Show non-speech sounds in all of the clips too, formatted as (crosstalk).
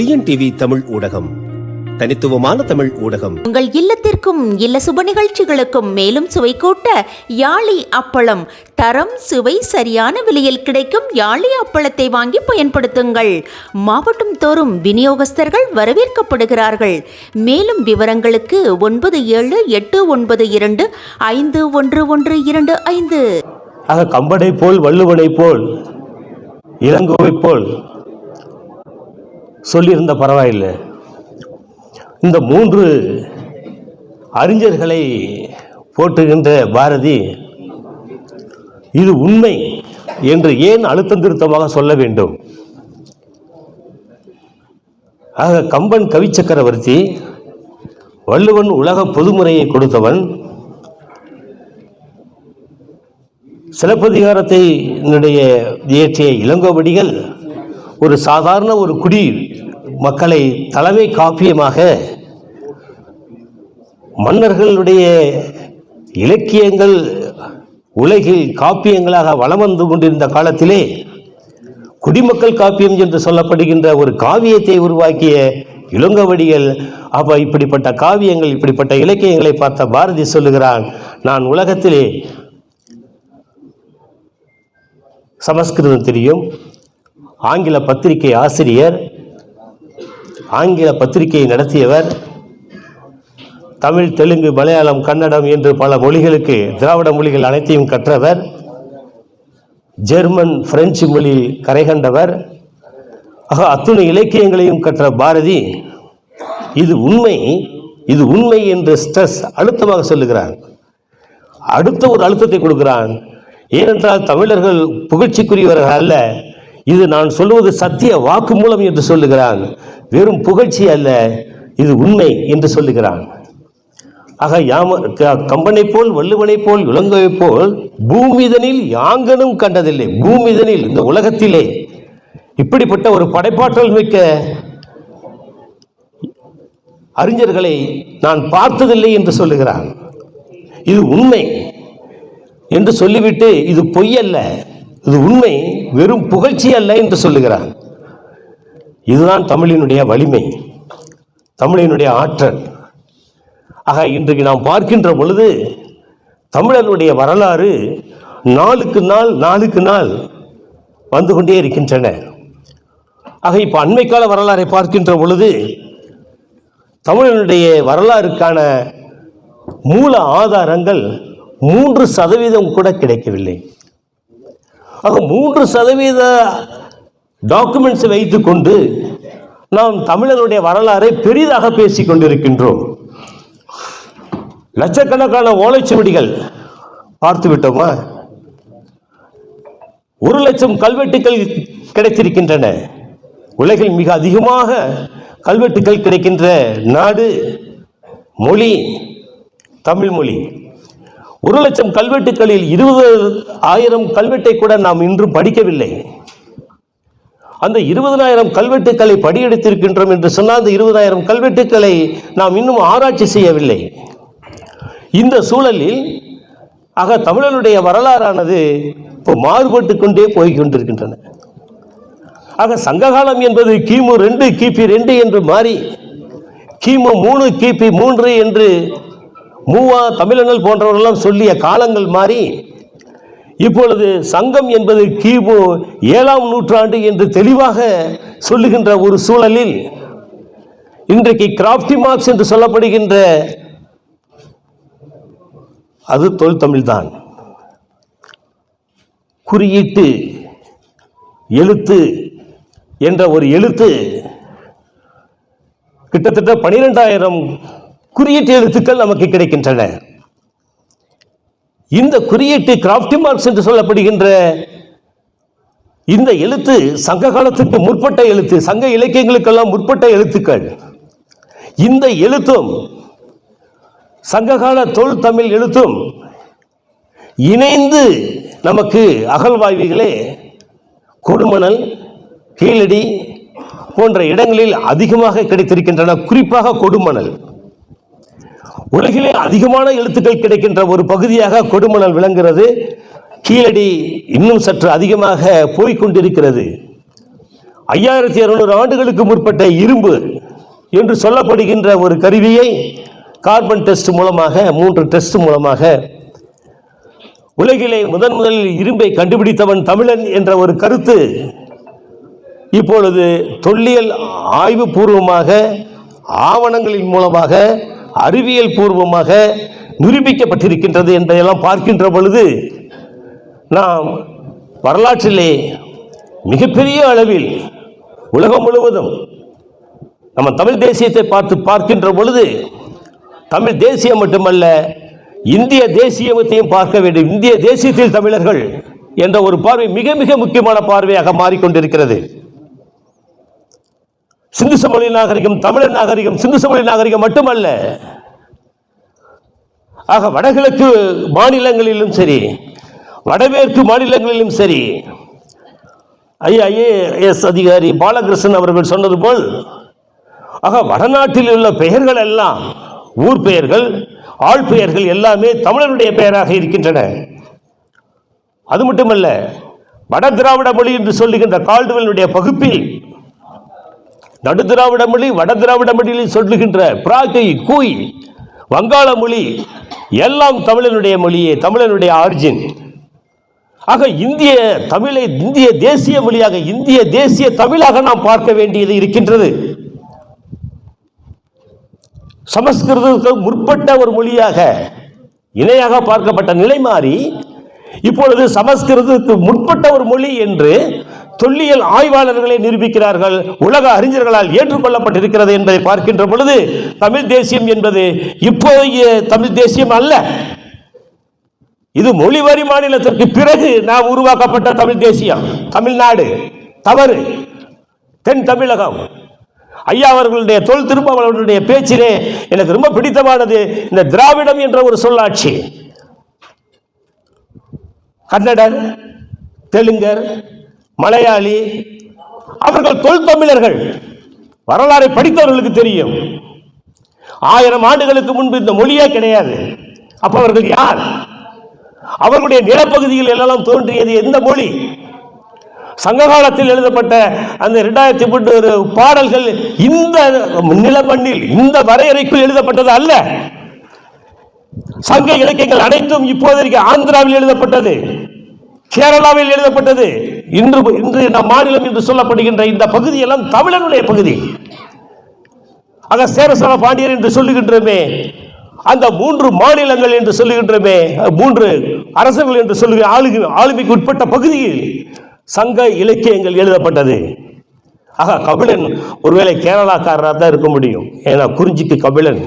TNTV Tamil ஊடகம். தனித்துவமான தமிழ் ஊடகம். உங்கள் இல்லத்திற்கும் இல்ல சுப நிகழ்ச்சிகளுக்கும் மேலும் சுவை கூட்ட யாழி அப்பளம். தரம் சுவை சரியான விலையில் கிடைக்கும் யாழி அப்பளத்தை வாங்கி பயன்படுத்துங்கள். மாவட்டம் தோறும் விநியோகஸ்தர்கள் வரவேற்கப்படுகிறார்கள். மேலும் விவரங்களுக்கு ஒன்பது ஏழு எட்டு ஒன்பது இரண்டு ஐந்து ஒன்று ஒன்று இரண்டு ஐந்து. ஆக கம்பனை போல் வள்ளுவனை போல் இளங்கோவை போல் சொல்லியிருந்த பரவாயில்லை. இந்த மூன்று அறிஞர்களை போட்டுகின்ற பாரதி இது உண்மை என்று ஏன் அழுத்தம் திருத்தமாக சொல்ல வேண்டும்? ஆக கம்பன் கவிச்சக்கரவர்த்தி வள்ளுவன் உலக பொதுமுறையை கொடுத்தவன் சிலப்பதிகாரத்தை என்னுடைய இயற்றிய இளங்கோவடிகள் ஒரு சாதாரண ஒரு குடி மக்களை தலைமை காப்பியமாக மன்னர்களுடைய இலக்கியங்கள் உலகில் காப்பியங்களாக வலம் வந்து கொண்டிருந்த காலத்திலே குடிமக்கள் காப்பியம் என்று சொல்லப்படுகின்ற ஒரு காவியத்தை உருவாக்கிய இளங்கவடிகள் அப்ப இப்படிப்பட்ட காவியங்கள் இப்படிப்பட்ட இலக்கியங்களை பார்த்த பாரதி சொல்லுகிறான் நான் உலகத்திலே சமஸ்கிருதம் தெரியும் ஆங்கில பத்திரிகை ஆசிரியர் ஆங்கில பத்திரிகையை நடத்தியவர் தமிழ் தெலுங்கு மலையாளம் கன்னடம் என்று பல மொழிகளுக்கு திராவிட மொழிகள் அனைத்தையும் கற்றவர் ஜெர்மன் பிரெஞ்சு மொழியில் கரை கண்டவர். ஆக அத்துணை இலக்கியங்களையும் கற்ற பாரதி இது உண்மை இது உண்மை என்று ஸ்ட்ரெஸ் அழுத்தமாக சொல்லுகிறான் அடுத்த ஒரு அழுத்தத்தை கொடுக்கிறான். ஏனென்றால் தமிழர்கள் புகழ்ச்சிக்குரியவர்கள் அல்ல. இது நான் சொல்லுவது சத்திய வாக்குமூலம் என்று சொல்லுகிறான். வெறும் புகழ்ச்சி அல்ல இது உண்மை என்று சொல்லுகிறான். ஆக யாம க- கம்பனைப் போல் வள்ளுவனை போல் இளங்கோவைப் போல் பூமிதனில் யாங்கனும் கண்டதில்லை. பூமிதனில் இந்த உலகத்திலே. இப்படிப்பட்ட ஒரு படைப்பாற்றல் மிக்க அறிஞர்களை நான் பார்த்ததில்லை என்று சொல்லுகிறான். இது உண்மை என்று சொல்லிவிட்டு இது பொய் அல்ல. இது உண்மை வெறும் புகழ்ச்சி அல்ல என்று சொல்லுகிறார். இதுதான் தமிழினுடைய வலிமை தமிழினுடைய ஆற்றல். ஆக இன்றைக்கு நாம் பார்க்கின்ற பொழுது தமிழனுடைய வரலாறு நாளுக்கு நாள் நாளுக்கு நாள் வந்து கொண்டே இருக்கின்றன. ஆக இப்போ அண்மைக்கால வரலாறை பார்க்கின்ற பொழுது தமிழனுடைய வரலாறுக்கான மூல ஆதாரங்கள் மூன்று சதவீதம் கூட கிடைக்கவில்லை. ஆக மூன்று சதவீத டாக்குமெண்ட்ஸை வைத்துக்கொண்டு நாம் தமிழர்களுடைய வரலாறை பெரிதாக பேசிக் கொண்டிருக்கின்றோம். லட்சக்கணக்கான ஓலைச்சுவடிகள் பார்த்து விட்டோமா? ஒரு லட்சம் கல்வெட்டுகள் கிடைத்திருக்கின்றன. உலகில் மிக அதிகமாக கல்வெட்டுகள் கிடைக்கின்ற நாடு மொழி தமிழ் மொழி. ஒரு லட்சம் கல்வெட்டுகளில் இருபது ஆயிரம் கல்வெட்டை கூட நாம் இன்றும் படிக்கவில்லை. அந்த இருபதனாயிரம் கல்வெட்டுக்களை படியெடுத்திருக்கின்றோம் என்று சொன்னால் அந்த இருபதாயிரம் கல்வெட்டுக்களை நாம் இன்னும் ஆராய்ச்சி செய்யவில்லை. இந்த சூழலில் ஆக தமிழனுடைய வரலாறானது இப்போ மாறுபட்டு கொண்டே போய்கொண்டிருக்கின்றன ஆக சங்ககாலம் என்பது கிமு ரெண்டு கிபி ரெண்டு என்று மாறி கிமு மூணு கிபி மூன்று என்று மூவா தமிழர்கள் போன்றவர்களெல்லாம் சொல்லிய காலங்கள் மாறி இப்பொழுது சங்கம் என்பது கிமு ஏழாம் நூற்றாண்டு என்று தெளிவாக சொல்லுகின்ற ஒரு சூழலில் இன்றைக்கு கிராஃப்டி மார்க்ஸ் என்று சொல்லப்படுகின்ற அது தொல் தமிழ்தான் குறியீட்டு எழுத்து என்ற ஒரு எழுத்து கிட்டத்தட்ட பனிரெண்டாயிரம் குறியீட்டு எழுத்துக்கள் நமக்கு கிடைக்கின்றன. இந்த குறியீட்டு கிராஃப்டி மார்க்ஸ் என்று சொல்லப்படுகின்ற இந்த எழுத்து சங்க காலத்துக்கு முற்பட்ட எழுத்து சங்க இலக்கியங்களுக்கெல்லாம் முற்பட்ட எழுத்துக்கள். இந்த எழுத்தும் சங்ககால தொல் தமிழ் எழுத்தும் இணைந்து நமக்கு அகழ்வாய்விகளே கொடுமணல் கீழடி போன்ற இடங்களில் அதிகமாக கிடைத்திருக்கின்றன. குறிப்பாக கொடுமணல். உலகிலே அதிகமான எழுத்துக்கள் கிடைக்கின்ற ஒரு பகுதியாக கொடுமணல் விளங்குகிறது. கீழடி இன்னும் சற்று அதிகமாக போய்கொண்டிருக்கிறது. ஐயாயிரத்தி இருநூறு ஆண்டுகளுக்கு முற்பட்ட இரும்பு என்று சொல்லப்படுகின்ற ஒரு கருவியை கார்பன் டெஸ்ட் மூலமாக மூன்று டெஸ்ட் மூலமாக உலகிலே முதன் முதலில் இரும்பை கண்டுபிடித்தவன் தமிழன் என்ற ஒரு கருத்து இப்பொழுது தொல்லியல் ஆய்வுபூர்வமாக ஆவணங்களின் மூலமாக அறிவியல் பூர்வமாக நிரூபிக்கப்பட்டிருக்கின்றது என்பதையெல்லாம் பார்க்கின்ற பொழுது நாம் வரலாற்றிலே மிகப்பெரிய அளவில் உலகம் முழுவதும் நம்ம தமிழ் தேசியத்தை பார்த்து பார்க்கின்ற பொழுது தமிழ் தேசியம் மட்டுமல்ல இந்திய தேசியத்தையும் பார்க்க வேண்டும். இந்திய தேசியத்தில் தமிழர்கள் என்ற ஒரு பார்வை மிக மிக முக்கியமான பார்வையாக மாறிக்கொண்டிருக்கிறது. சிந்து சமொழி நாகரிகம் தமிழர் நாகரிகம் சிந்து சமொழி நாகரிகம் மட்டுமல்ல. ஆக வடகிழக்கு மாநிலங்களிலும் சரி வடமேற்கு மாநிலங்களிலும் சரி ஐஏஎஸ் அதிகாரி பாலகிருஷ்ணன் அவர்கள் சொன்னது போல் ஆக வடநாட்டில் உள்ள பெயர்கள் எல்லாம் ஊர் பெயர்கள் ஆள் பெயர்கள் எல்லாமே தமிழருடைய பெயராக இருக்கின்றன. அது மட்டுமல்ல வட திராவிட மொழி என்று சொல்லுகின்ற கால்டுவலினுடைய பகுப்பில் நடு திராவிட மொழி வட திராவிட மொழியில் சொல்லுகின்ற பிராக்கை கூய் வங்காள மொழி எல்லாம் தமிழனுடைய மொழியே தமிழனுடைய ஆர்ஜின் ஆக இந்திய தமிழை இந்திய தேசிய மொழியாக இந்திய தேசிய தமிழாக நாம் பார்க்க வேண்டியது இருக்கின்றது. சமஸ்கிருதத்துக்கு முற்பட்ட ஒரு மொழியாக இணையாக பார்க்கப்பட்ட நிலை மாறி இப்பொழுது சமஸ்கிருதத்துக்கு முற்பட்ட ஒரு மொழி என்று தொல்லியல் ஆய்வாளர்களை நிரூபிக்கிறார்கள். உலக அறிஞர்களால் ஏற்றுக்கொள்ளப்பட்டிருக்கிறது என்பதை பார்க்கின்ற பொழுது தமிழ் தேசியம் என்பது இப்போதைய தமிழ் தேசியம் அல்ல. இது மொழிவரி மாநிலத்திற்கு பிறகு நாம் உருவாக்கப்பட்ட தமிழ் தேசியம். தமிழ்நாடு தவறு. தென் தமிழகம். ஐயா அவர்களுடைய தொல் திருப்பாவளவனுடைய பேச்சிலே எனக்கு ரொம்ப பிடித்தமானது இந்த திராவிடம் என்ற ஒரு சொல்லாட்சி. கன்னடர் தெலுங்கர் மலையாளி அவர்கள் தொல் தமிழர்கள். வரலாறை படித்தவர்களுக்கு தெரியும். ஆயிரம் ஆண்டுகளுக்கு முன்பு இந்த மொழியே கிடையாது. அப்ப அவர்கள் யார்? அவர்களுடைய நிலப்பகுதியில் எல்லாம் தோன்றியது எந்த மொழி? சங்ககாலத்தில் எழுதப்பட்ட அந்த இரண்டாயிரத்தி ஒரு பாடல்கள் இந்த நிலமண்ணில் இந்த வரையறைக்குள் எழுதப்பட்டது அல்ல. சங்க இலக்கியங்கள் அனைத்தும் இப்போதைக்கு ஆந்திராவில் எழுதப்பட்டது கேரளாவில் எழுதப்பட்டது. இன்று இன்று நம் மாநிலம் என்று சொல்லப்படுகின்ற இந்த பகுதியெல்லாம் தமிழனுடைய பகுதி. ஆக சேரசன பாண்டியர் என்று சொல்லுகின்றோமே அந்த மூன்று மாநிலங்கள் என்று சொல்லுகின்றோமே மூன்று அரசுகள் என்று சொல்லுகிற ஆளுகை ஆளுமைக்கு உட்பட்ட பகுதியில் சங்க இலக்கியங்கள் எழுதப்பட்டது. ஆக கபிலன் ஒருவேளை கேரளாக்காரராக தான் இருக்க முடியும். ஏன்னா குறிஞ்சிக்கு கபிலன்.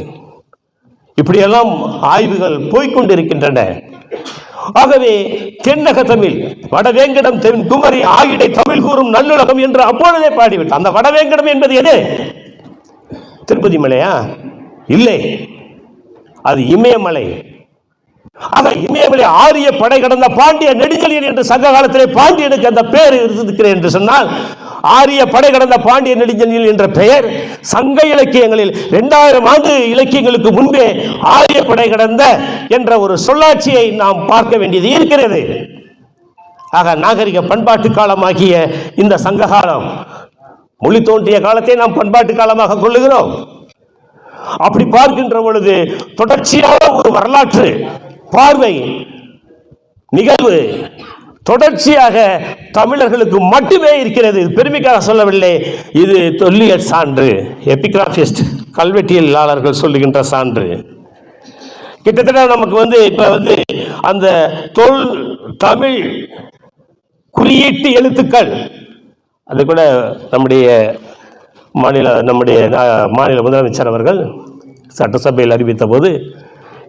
இப்படியெல்லாம் ஆய்வுகள் போய்கொண்டிருக்கின்றன ஆகவே தென்னக தமிழ் வடவேங்கடம் தென் குமரி ஆகிடை தமிழ் கூறும் நல்லுலகம் என்று அப்பொழுதே பாடிவிட்டார். அந்த வடவேங்கடம் என்பது எது? திருப்பதி மலையா? இல்லை. அது இமயமலை. ஆக இமயமலை ஆரிய படை கடந்த பாண்டிய நெடுஞ்செழியன் என்று சங்க காலத்திலே பாண்டியனுக்கு அந்த பெயர் இருக்கிறேன் என்று சொன்னால் ஆரிய படை கடந்த பாண்டிய நெடுஞ்செழியன் என்ற பெயர் சங்க இலக்கியங்களில் இரண்டாயிரம் ஆண்டு இலக்கியங்களுக்கு முன்பே ஆரிய படை கடந்த என்ற ஒரு சொல்லாட்சியை நாம் பார்க்க வேண்டியது இருக்கிறது. ஆக நாகரிக பண்பாட்டு காலமாகிய இந்த சங்க காலம் மொழி தோன்றிய காலத்தை நாம் பண்பாட்டு காலமாக கொள்ளுகிறோம். அப்படி பார்க்கின்ற பொழுது தொடர்ச்சியான ஒரு வரலாற்று பார்வை நிகழ்வு தொடர்ச்சியாக தமிழர்களுக்கு மட்டுமே இருக்கிறது. இது பெருமைக்காக சொல்லவில்லை. இது தொல்லியல் சான்று. எபிகிராபிஸ்ட் கல்வெட்டியலாளர்கள் சொல்லுகின்ற சான்று. கிட்டத்தட்ட நமக்கு வந்து இப்போ வந்து அந்த தொல் தமிழ் குறியீட்டு எழுத்துக்கள் அது கூட நம்முடைய மாநில நம்முடைய மாநில முதலமைச்சர் அவர்கள் சட்டசபையில் அறிவித்த போது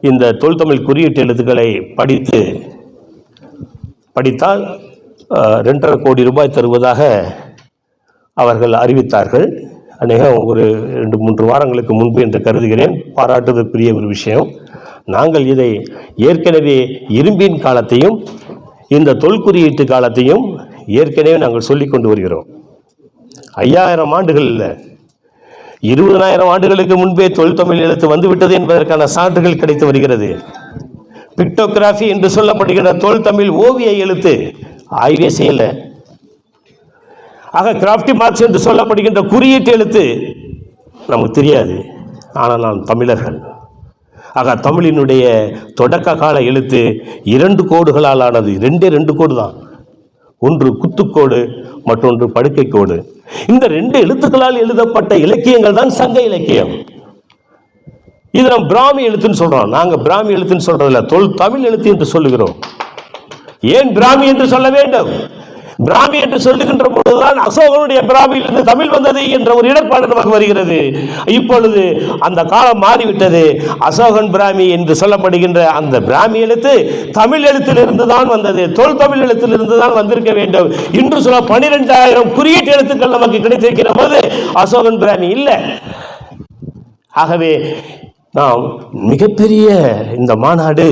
இந்த தொல்தமிழ் குறியீட்டு எழுத்துக்களை படித்து படித்தால் ரெண்டரை கோடி ரூபாய் தருவதாக அவர்கள் அறிவித்தார்கள். அநேகம் ஒரு ரெண்டு மூன்று வாரங்களுக்கு முன்பு என்று கருதுகிறேன். பாராட்டுதற்குரிய ஒரு விஷயம். நாங்கள் இதை ஏற்கனவே இரும்பின் காலத்தையும் இந்த தொல்குறியீட்டு காலத்தையும் ஏற்கனவே நாங்கள் சொல்லிக் கொண்டு வருகிறோம். ஐயாயிரம் ஆண்டுகள் இல்லை. இருபதனாயிரம் ஆண்டுகளுக்கு முன்பே தொல்தமிழ் எழுத்து வந்துவிட்டது என்பதற்கான சான்றுகள் கிடைத்து வருகிறது. பிக்டோகிராஃபி என்று சொல்லப்படுகிற தொல்தமிழ் ஓவிய எழுத்து ஆய்வே செய்யலை. ஆக கிராஃப்டி மார்க்ஸ் என்று சொல்லப்படுகின்ற குறியீட்டு எழுத்து நமக்கு தெரியாது. ஆனால் நாம் தமிழர்கள். ஆக தமிழினுடைய தொடக்க கால எழுத்து இரண்டு கோடுகளால் ஆனது ரெண்டே ரெண்டு கோடு தான் ஒன்று குத்துக்கோடு மற்றொன்று படுக்கைக்கோடு. இந்த ரெண்டு எழுத்துக்களால் எழுதப்பட்ட இலக்கியங்கள் தான் சங்க இலக்கியம். இது நம்ம பிராமி எழுத்துன்னு சொல்றோம். நாங்க பிராமி எழுத்துன்னு சொல்றதில்ல. தொல் தமிழ் எழுத்து என்று சொல்லுகிறோம். ஏன் பிராமி என்று சொல்ல வேண்டும்? பிராமி என்று சொல்லுகின்ற பொழுதுதான் அசோகனுடைய பிராமியிலிருந்து தமிழ் வந்தது என்ற ஒரு இடர்பாடு நமக்கு வருகிறது. இப்பொழுது அந்த காலம் மாறிவிட்டது. அசோகன் பிராமி என்று சொல்லப்படுகின்ற அந்த பிராமி எழுத்து தமிழ் எழுத்திலிருந்து தான் வந்தது. தொல் தமிழ் எழுத்திலிருந்து தான் வந்திருக்க வேண்டும். இன்று சொல்ல பனிரெண்டாயிரம் குறியீட்டு எழுத்துக்கள் நமக்கு கிடைத்திருக்கிற போது அசோகன் பிராமி இல்லை. ஆகவே நாம் மிகப்பெரிய இந்த மாநாடு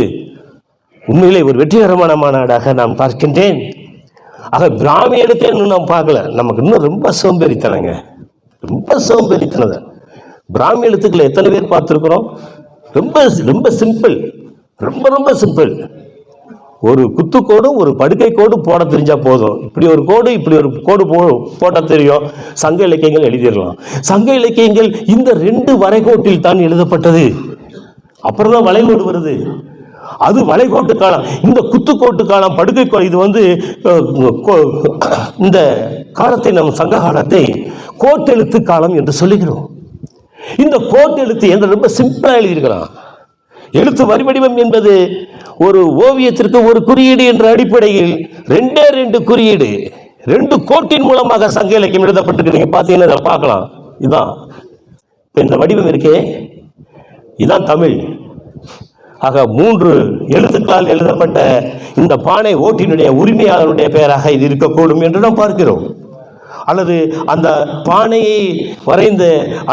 உண்மையிலே ஒரு வெற்றிகரமான மாநாடாக நான் பார்க்கின்றேன். ஆக பிராமி எடுத்து இன்னும் நாம் பார்க்கல. நமக்கு இன்னும் ரொம்ப சோம்பேறித்தனங்க. ரொம்ப சோம்பேறித்தனது பிராமி எழுத்துக்களை எத்தனை பேர் பார்த்துருக்குறோம்? ரொம்ப ரொம்ப சிம்பிள். ரொம்ப ரொம்ப சிம்பிள். ஒரு குத்துக்கோடும் ஒரு படுக்கை கோடு போட தெரிஞ்சால் போதும். இப்படி ஒரு கோடு இப்படி ஒரு கோடு போ போட தெரியும். சங்க இலக்கியங்கள் எழுதிடலாம். சங்க இலக்கியங்கள் இந்த ரெண்டு வரைகோட்டில் தான் எழுதப்பட்டது. அப்புறம் தான் வளைகோடு வருது. அது வளைகோட்டு காலம். இந்த குத்துக்கோட்டு காலம் படுக்கை கோ- இது வந்து கோ- (coughs) இந்த காலத்தை நம் சங்க காலத்தை கோட்டெழுத்து காலம் என்று சொல்லுகிறோம். இந்த கோட்டெழுத்து என்று ரொம்ப சிம்பிளாக எழுதியிருக்கலாம் எழுத்து வரி வடிவம் என்பது ஒரு ஓவியத்திற்கு ஒரு குறியீடு என்ற அடிப்படையில் ரெண்டே ரெண்டு குறியீடு ரெண்டு கோட்டின் மூலமாக சங்க இலக்கியம் எழுதப்பட்டிருக்கு. நீங்க பார்த்தீங்கன்னா பார்க்கலாம். இதுதான் இப்ப இந்த வடிவம் இருக்கே. இதுதான் தமிழ். ஆக மூன்று எழுத்துக்களால் எழுதப்பட்ட இந்த பானை ஓட்டினுடைய உரிமையாளருடைய பெயராக இது இருக்கக்கூடும் என்று நாம் பார்க்கிறோம். அல்லது அந்த பானையை வரைந்த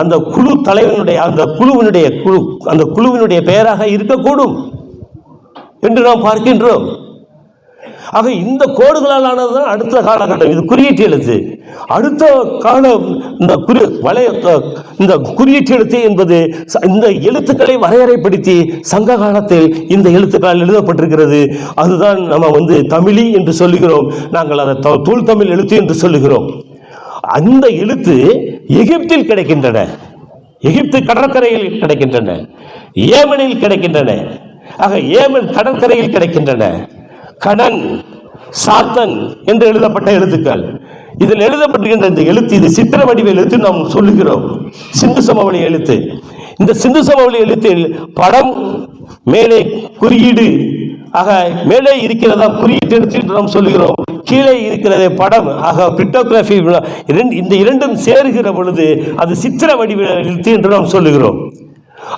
அந்த குழு தலைவனுடைய அந்த குழுவினுடைய குழு அந்த குழுவினுடைய பெயராக இருக்கக்கூடும் என்று நாம் பார்க்கின்றோம். ஆக இந்த கோடுகளால் ஆனதுதான் அடுத்த காலகட்டம். இது குறியீட்டு எழுத்து. அடுத்த காலம் இந்த குறி வளைய இந்த குறியீட்டு எழுத்து என்பது ச- இந்த எழுத்துக்களை வரையறைப்படுத்தி சங்க காலத்தில் இந்த எழுத்துக்களால் எழுதப்பட்டிருக்கிறது. அதுதான் நம்ம வந்து தமிழி என்று சொல்லுகிறோம். நாங்கள் அதை தூள் தமிழ் எழுத்து என்று சொல்லுகிறோம். அந்த எழுத்து எகிப்தில் கிடைக்கின்றன. எகிப்து கடற்கரையில் கிடைக்கின்றன. ஏமனில் கிடைக்கின்றன. ஆக ஏமன் கடற்கரையில் கிடைக்கின்றன. கடன் சாத்தன் என்று எழுதப்பட்ட எழுத்துக்கள். இதில் எழுதப்பட்டிருக்கின்ற இந்த எழுத்து இது சித்திர வடிவ எழுத்து நாம் சொல்லுகிறோம். சிந்து சமவெளி எழுத்து. இந்த சிந்து சமவெளி எழுத்தில் படம் மேலே குறியீடு ஆக மேலே இருக்கிறதா குறியீட்டு எழுத்து என்று நாம் சொல்லுகிறோம். கீழே இருக்கிறதே படம் ஆக பிக்டோகிராஃபி இந்த இரண்டும் சேருகிற பொழுது அது சித்திர வடிவ எழுத்து என்று நாம் சொல்லுகிறோம்.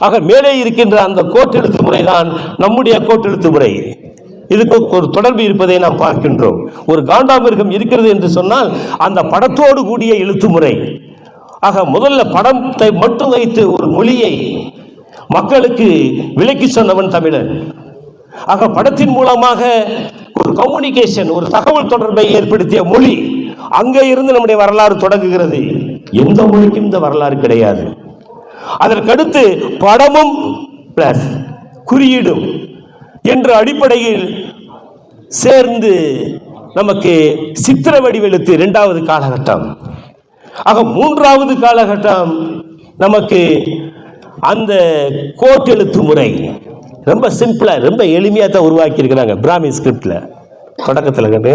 ஆக மேலே இருக்கின்ற அந்த கோட்டெழுத்து முறை தான் நம்முடைய கோட்டெழுத்து முறை. இதுக்கு ஒரு தொடர்பு இருப்பதை நாம் பார்க்கின்றோம். ஒரு காண்டாமிருகம் இருக்கிறது என்று சொன்னால் அந்த படத்தோடு கூடிய எழுத்து முறை. ஆக முதல்ல படத்தை மட்டும் வைத்து ஒரு மொழியை மக்களுக்கு விலக்கி சொன்னவன் தமிழன். ஆக படத்தின் மூலமாக ஒரு கம்யூனிகேஷன் ஒரு தகவல் தொடர்பை ஏற்படுத்திய மொழி அங்கே இருந்து நம்முடைய வரலாறு தொடங்குகிறது. எந்த மொழிக்கும் இந்த வரலாறு கிடையாது. அதற்கடுத்து படமும் பிளஸ் குறியீடும். என்ற அடிப்படையில் சேர்ந்து நமக்கு சித்திர வடிவெழுத்து இரண்டாவது காலகட்டம். ஆக மூன்றாவது காலகட்டம் நமக்கு அந்த கோட்டெழுத்து முறை. ரொம்ப சிம்பிளா ரொம்ப எளிமையாக தான் உருவாக்கியிருக்கிறாங்க பிராமி ஸ்கிரிப்டில். தொடக்கத்தில் கண்டு.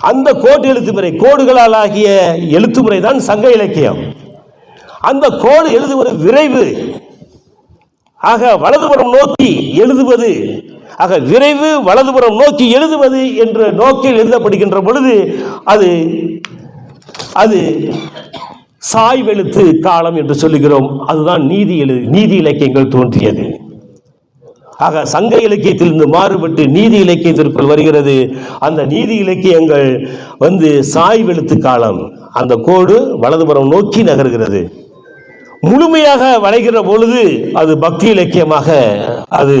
அந்த கோட்டு எழுத்து முறை கோடுகளால் ஆகிய எழுத்து முறை தான் சங்க இலக்கியம். அந்த கோடு எழுதுவது விரைவு. ஆக வலதுபுறம் நோக்கி எழுதுவது ஆக விரைவு வலதுபுறம் நோக்கி எழுதுவது என்ற நோக்கில் எழுதப்படுகின்ற பொழுது அது அது சாய்வெழுத்து காலம் என்று சொல்லுகிறோம். அதுதான் நீதி எழு நீதி இலக்கியங்கள் தோன்றியது. ஆக சங்க இலக்கியத்திலிருந்து மாறுபட்டு நீதி இலக்கியத்திற்குள் வருகிறது. அந்த நீதி இலக்கியங்கள் வந்து சாய்வெழுத்து காலம் அந்த கோடு வலதுபுறம் நோக்கி நகர்கிறது. முழுமையாக வளைகிற பொழுது அது பக்தி இலக்கியமாக அது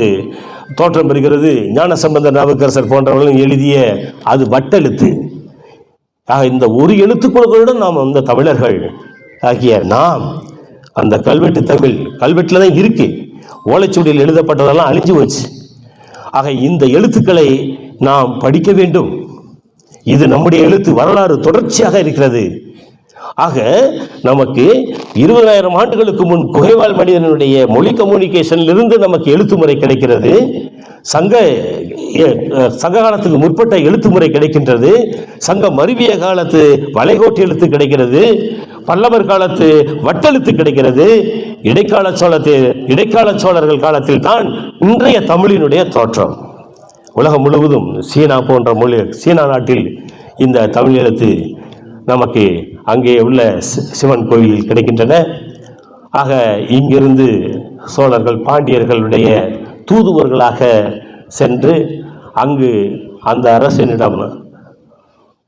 தோற்றம் பெறுகிறது. ஞான சம்பந்த நாவுக்கரசர் போன்றவர்களும் எழுதிய அது வட்டெழுத்து. ஆக இந்த ஒரு எழுத்துக்குழுக்களுடன் நாம் அந்த தமிழர்கள் ஆகிய நாம் அந்த கல்வெட்டு தமிழ் கல்வெட்டில் தான் இருக்கு. ஓலைச்சுவடியில் எழுதப்பட்டதெல்லாம் அழிஞ்சு போச்சு. ஆக இந்த எழுத்துக்களை நாம் படிக்க வேண்டும். இது நம்முடைய எழுத்து வரலாறு தொடர்ச்சியாக இருக்கிறது. ஆக நமக்கு இருபதாயிரம் ஆண்டுகளுக்கு முன் குகைவாழ் மனிதனுடைய மொழி கம்யூனிகேஷன்ல இருந்து நமக்கு எழுத்து முறை கிடைக்கிறது. சங்க சங்க காலத்துக்கு முற்பட்ட எழுத்து முறை கிடைக்கின்றது. சங்க மருவிய காலத்து வளைகோட்டு எழுத்து கிடைக்கிறது. பல்லவர் காலத்து வட்டெழுத்து கிடைக்கிறது. இடைக்கால சோழத்தில் இடைக்கால சோழர்கள் காலத்தில் தான் இன்றைய தமிழினுடைய தோற்றம். உலகம் முழுவதும் சீனா போன்ற மொழி சீனா நாட்டில் இந்த தமிழ் எழுத்து நமக்கு அங்கே உள்ள சி- சிவன் கோயிலில் கிடைக்கின்றன. ஆக இங்கிருந்து சோழர்கள் பாண்டியர்களுடைய தூதுவர்களாக சென்று அங்கு அந்த அரசனிடம்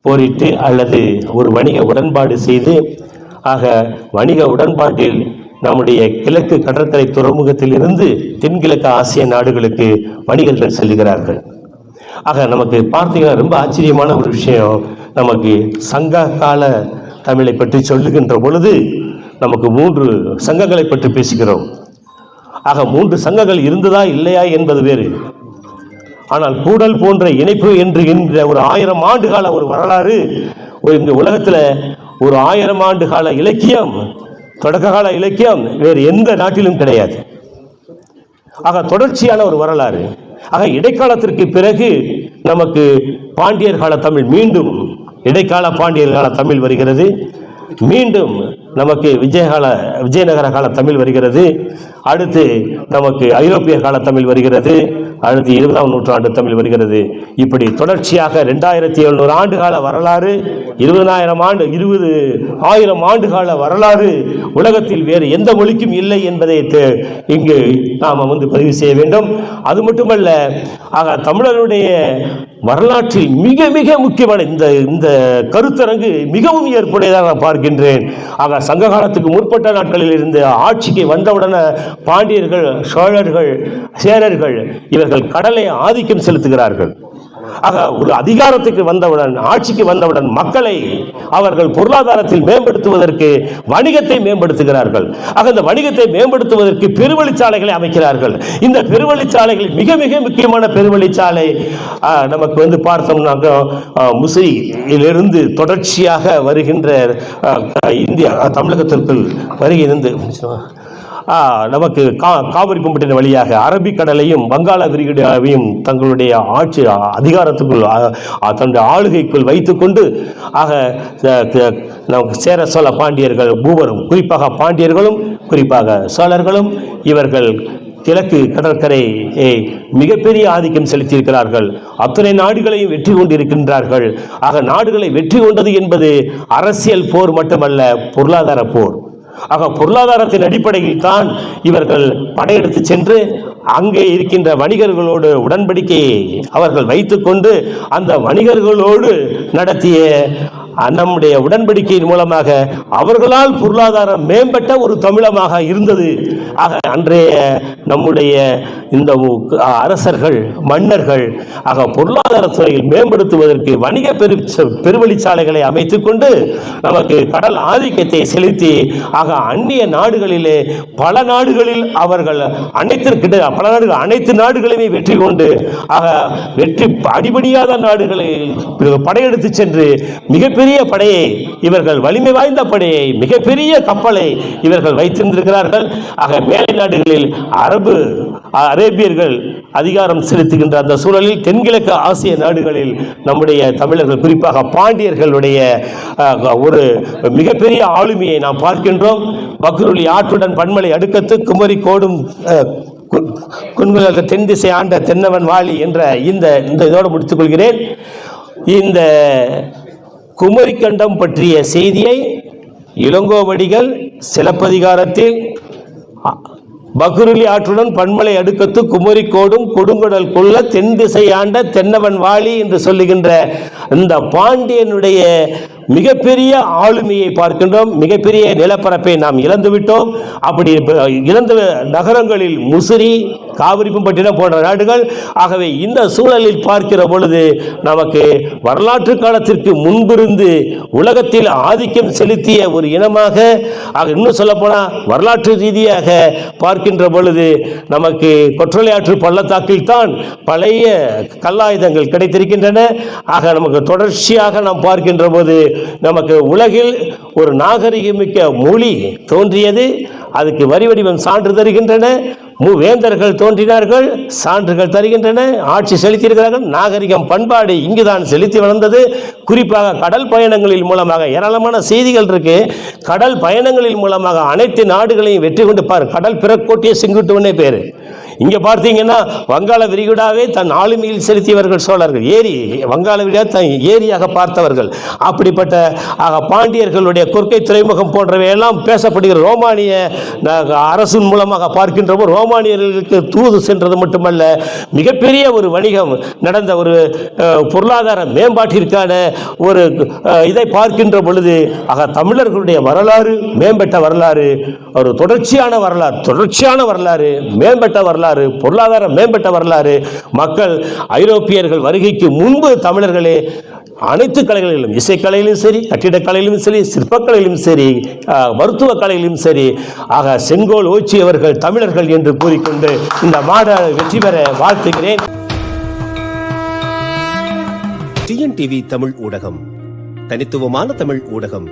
போரிட்டு அல்லது ஒரு வணிக உடன்பாடு செய்து ஆக வணிக உடன்பாட்டில் நம்முடைய கிழக்கு கடற்கரை துறைமுகத்தில் இருந்து தென்கிழக்கு ஆசிய நாடுகளுக்கு வணிகர்கள் செல்கிறார்கள். ஆக நமக்கு பார்த்தீங்கன்னா ரொம்ப ஆச்சரியமான ஒரு விஷயம். நமக்கு சங்க கால தமிழை பற்றி சொல்லுகின்ற பொழுது நமக்கு மூன்று சங்கங்களை பற்றி பேசுகிறோம். ஆக மூன்று சங்கங்கள் இருந்ததா இல்லையா என்பது வேறு. ஆனால் கூடல் போன்ற இணைப்பு என்று என்ற ஒரு ஆயிரம் ஆண்டு கால ஒரு வரலாறு ஒரு இந்த உலகத்தில் ஒரு ஆயிரம் ஆண்டு கால இலக்கியம் தொடக்க கால இலக்கியம் வேறு எந்த நாட்டிலும் கிடையாது. ஆக தொடர்ச்சியான ஒரு வரலாறு. ஆக இடைக்காலத்திற்கு பிறகு நமக்கு பாண்டியர் கால தமிழ் மீண்டும் இடைக்கால பாண்டியர் கால தமிழ் வருகிறது. மீண்டும் நமக்கு விஜயகால விஜயநகர கால தமிழ் வருகிறது. அடுத்து நமக்கு ஐரோப்பிய கால தமிழ் வருகிறது. அடுத்து இருபதாம் நூற்றாண்டு தமிழ் வருகிறது. இப்படி தொடர்ச்சியாக ரெண்டாயிரத்தி எழுநூறு ஆண்டு கால வரலாறு இருபதாயிரம் ஆண்டு இருபது ஆயிரம் ஆண்டு கால வரலாறு உலகத்தில் வேறு எந்த மொழிக்கும் இல்லை என்பதை இங்கு நாம் வந்து பதிவு செய்ய வேண்டும். அது மட்டுமல்ல ஆக தமிழருடைய வரலாற்றில் மிக மிக முக்கியமான இந்த இந்த கருத்தரங்கு மிகவும் ஏற்புடையதாக நான் பார்க்கின்றேன். ஆக சங்க காலத்துக்கு முற்பட்ட நாட்களில் இருந்து ஆட்சிக்கு வந்தவுடனே பாண்டியர்கள் சோழர்கள் சேரர்கள் இவர்கள் கடலை ஆதிக்கம் செலுத்துகிறார்கள். ஆக ஒரு அதிகாரத்துக்கு வந்தவுடன் ஆட்சிக்கு வந்தவுடன் மக்களை அவர்கள் பொருளாதாரத்தில் மேம்படுத்துவதற்கு வணிகத்தை மேம்படுத்துகிறார்கள். ஆக இந்த வணிகத்தை மேம்படுத்துவதற்கு பெருவழிச்சாலைகளை அமைக்கிறார்கள். இந்த பெருவழிச்சாலைகளில் மிக மிக முக்கியமான பெருவழிச்சாலை நமக்கு வந்து பார்த்தோம்னாக்க முசையிலிருந்து தொடர்ச்சியாக வருகின்ற இந்தியா தமிழகத்திற்குள் வருகிறது நமக்கு கா காவிரி பூம்பட்டின வழியாக அரபிக்கடலையும் வங்காள விரிகுடாவையும் தங்களுடைய ஆட்சி அதிகாரத்துக்குள் தன்னுடைய ஆளுகைக்குள் வைத்துக்கொண்டு ஆக நமக்கு சேர சோழ பாண்டியர்கள் மூவரும் குறிப்பாக பாண்டியர்களும் குறிப்பாக சோழர்களும் இவர்கள் கிழக்கு கடற்கரையை மிகப்பெரிய ஆதிக்கம் செலுத்தியிருக்கிறார்கள். அத்தனை நாடுகளையும் வெற்றி கொண்டிருக்கின்றார்கள். ஆக நாடுகளை வெற்றி கொண்டது என்பது அரசியல் போர் மட்டுமல்ல பொருளாதார போர். ஆக பொருளாதாரத்தின் அடிப்படையில் தான் இவர்கள் படையெடுத்து சென்று அங்கே இருக்கின்ற வணிகர்களோடு உடன்படிக்கையை அவர்கள் வைத்துக்கொண்டு அந்த வணிகர்களோடு நடத்திய நம்முடைய உடன்படிக்கையின் மூலமாக அவர்களால் பொருளாதாரம் மேம்பட்ட ஒரு தமிழமாக இருந்தது. ஆக அன்றைய நம்முடைய இந்த அரசர்கள் மன்னர்கள் ஆக பொருளாதாரத்துறையில் மேம்படுத்துவதற்கு வணிக பெரு பெருவழிச்சாலைகளை அமைத்துக் கொண்டு நமக்கு கடல் ஆதிக்கத்தை செலுத்தி ஆக அந்நிய நாடுகளிலே பல நாடுகளில் அவர்கள் அனைத்திற்கிட்ட பல நாடுகள் அனைத்து நாடுகளையுமே வெற்றி கொண்டு ஆக வெற்றி அடிபடியாத நாடுகளில் படையெடுத்து சென்று மிகப்பெரிய படையை இவர்கள் வலிமை வாய்ந்த படையை மிகப்பெரிய கப்பலை இவர்கள் வைத்திருந்திருக்கிறார்கள். ஆக மேலை நாடுகளில் அரபு அரேபியர்கள் அதிகாரம் செலுத்துகின்ற அந்த சூழலில் தென்கிழக்கு ஆசிய நாடுகளில் நம்முடைய தமிழர்கள் குறிப்பாக பாண்டியர்களுடைய ஒரு மிகப்பெரிய ஆளுமையை நாம் பார்க்கின்றோம். பக்ருளி ஆற்றுடன் பன்மலை அடுக்கத்து குமரி கோடும் அஹ், தென் திசை ஆண்ட தென்னவன் வாழி என்ற இந்த இந்த இதோடு முடித்துக் கொள்கிறேன். இந்த குமரிக்கண்டம் பற்றிய செய்தியை இளங்கோவடிகள் சிலப்பதிகாரத்தில் பகுருளி ஆற்றுடன் பன்மலை அடுக்கத்து குமரிக்கோடும் கொடுங்கடல் கொள்ள தென் திசை ஆண்ட தென்னவன் வாளி என்று சொல்லுகின்ற இந்த பாண்டியனுடைய மிகப்பெரிய ஆளுமையை பார்க்கின்றோம். மிகப்பெரிய நிலப்பரப்பை நாம் இழந்துவிட்டோம் அப்படி இழந்த நகரங்களில் முசிறி காவிரிப்பட்டினம் போன்ற நாடுகள். ஆகவே இந்த சூழலில் பார்க்கிற பொழுது நமக்கு வரலாற்று காலத்திற்கு முன்பிருந்து உலகத்தில் ஆதிக்கம் செலுத்திய ஒரு இனமாக ஆக இன்னும் சொல்லப்போனால் வரலாற்று ரீதியாக பார்க்கின்ற பொழுது நமக்கு கொற்றலையாற்று பள்ளத்தாக்கில் தான் பழைய கல்லாயுதங்கள் கிடைத்திருக்கின்றன. ஆக நமக்கு தொடர்ச்சியாக நாம் பார்க்கின்ற போது நமக்கு உலகில் ஒரு நாகரிகமிக்க மொழி தோன்றியது. அதுக்கு வரி வடிவம் சான்று தருகின்றன. மூவேந்தர்கள் தோன்றினார்கள் சான்றுகள் தருகின்றன. ஆட்சி செலுத்தியிருக்கிறார்கள். நாகரிகம் பண்பாடு இங்குதான் செலுத்தி வளர்ந்தது. குறிப்பாக கடல் பயணங்களின் மூலமாக ஏராளமான செய்திகள் இருக்கு. கடல் பயணங்களின் மூலமாக அனைத்து நாடுகளையும் வெற்றி கொண்டு பார். கடல் பிறக்கோட்டிய செங்குட்டுவனே பேர். இங்கே பார்த்தீங்கன்னா வங்காள விரிகுடாவே தன் ஆளுமையில் செலுத்தியவர்கள் சோழர்கள். ஏரி வங்காள விரிகுடா தன் ஏரியாக பார்த்தவர்கள். அப்படிப்பட்ட ஆக பாண்டியர்களுடைய கொற்கை துறைமுகம் போன்றவை எல்லாம் பேசப்படுகிற ரோமானிய அரசின் மூலமாக பார்க்கின்ற போது ரோமானியர்களுக்கு தூது சென்றது மட்டுமல்ல மிகப்பெரிய ஒரு வணிகம் நடந்த ஒரு பொருளாதார மேம்பாட்டிற்கான ஒரு இதை பார்க்கின்ற பொழுது ஆக தமிழர்களுடைய வரலாறு மேம்பட்ட வரலாறு ஒரு தொடர்ச்சியான வரலாறு தொடர்ச்சியான வரலாறு மேம்பட்ட வரலாறு வரலாறு பொருளாதார மேம்பட்ட வரலாறு மக்கள் ஐரோப்பியர்கள் வருகைக்கு முன்பு தமிழர்களே அனைத்து கலைகளிலும் இசைக்கலையிலும் சரி கட்டிடக்கலையிலும் சரி சிற்பக்கலையிலும் சரி மருத்துவ கலையிலும் சரி ஆக செங்கோல் ஓச்சியவர்கள் தமிழர்கள் என்று கூறிக்கொண்டு இந்த மாநாடு வெற்றி பெற வாழ்த்துகிறேன். டிஎன்டிவி தமிழ் ஊடகம் தனித்துவமான தமிழ் ஊடகம்